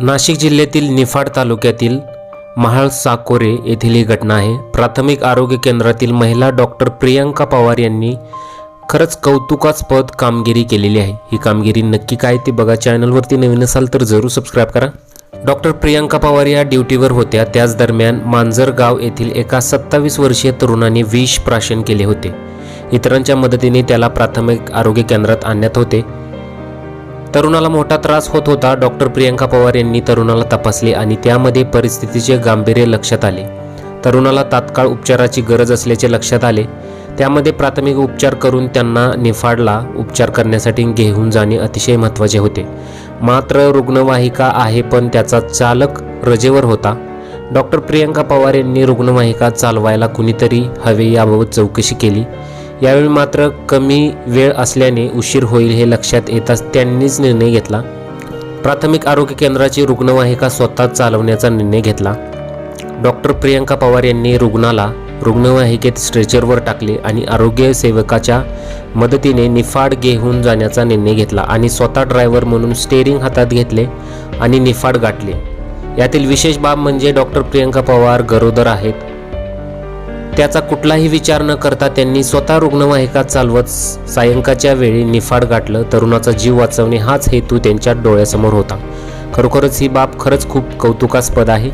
नाशिक जिल्ह्यातील निफाड तालुक्यातील महाळ साकोरे येथील ही घटना आहे. प्राथमिक आरोग्य केंद्रातील महिला डॉक्टर प्रियांका पवार यांनी खरंच कौतुकास्पद कामगिरी केलेली आहे. ही कामगिरी नक्की काय ते बघा. चॅनलवरती नवीन असाल तर जरूर सबस्क्राईब करा. डॉक्टर प्रियांका पवार या ड्युटीवर होत्या. त्याच दरम्यान मांजरगाव येथील एका सत्तावीस वर्षीय तरुणाने विष प्राशन केले होते. इतरांच्या मदतीने त्याला प्राथमिक आरोग्य केंद्रात आणण्यात होते. तरुणाला मोठा त्रास होत होता डॉक्टर प्रियंका पवार यांनी तरुणाला तपासले आणि त्यामध्ये परिस्थितीचे गांभीर्य लक्षात आले. तरुणाला तात्काळ उपचाराची गरज असल्याचे लक्षात आले. त्यामध्ये प्राथमिक उपचार करून त्यांना निफाडला उपचार करण्यासाठी घेऊन जाणे अतिशय महत्त्वाचे होते. मात्र रुग्णवाहिका आहे पण त्याचा चालक रजेवर होता. डॉक्टर प्रियंका पवार यांनी रुग्णवाहिका चालवायला कुणीतरी हवे याबाबत चौकशी केली. यावेळी मात्र कमी वेळ असल्याने उशीर होईल हे लक्षात येताच त्यांनीच निर्णय घेतला. प्राथमिक आरोग्य केंद्राची रुग्णवाहिका स्वतः चालवण्याचा निर्णय घेतला. डॉक्टर प्रियंका पवार यांनी रुग्णाला रुग्णवाहिकेत स्ट्रेचरवर टाकले आणि आरोग्य सेवकाच्या मदतीने निफाड घेऊन जाण्याचा निर्णय घेतला आणि स्वतः ड्रायव्हर म्हणून स्टेअरिंग हातात घेतले आणि निफाड गाठले. यातील विशेष बाब म्हणजे डॉक्टर प्रियंका पवार गरोदर आहेत. त्याचा कुठलाही विचार न करता त्यांनी स्वतः रुग्णवाहिका चालवत सायंकाळच्या वेळी निफाड गाठलं. तरुणाचा जीव वाचवणे हाच हेतू त्यांच्या डोळ्यासमोर होता. खरोखरच ही बाब खरंच खूप कौतुकास्पद आहे.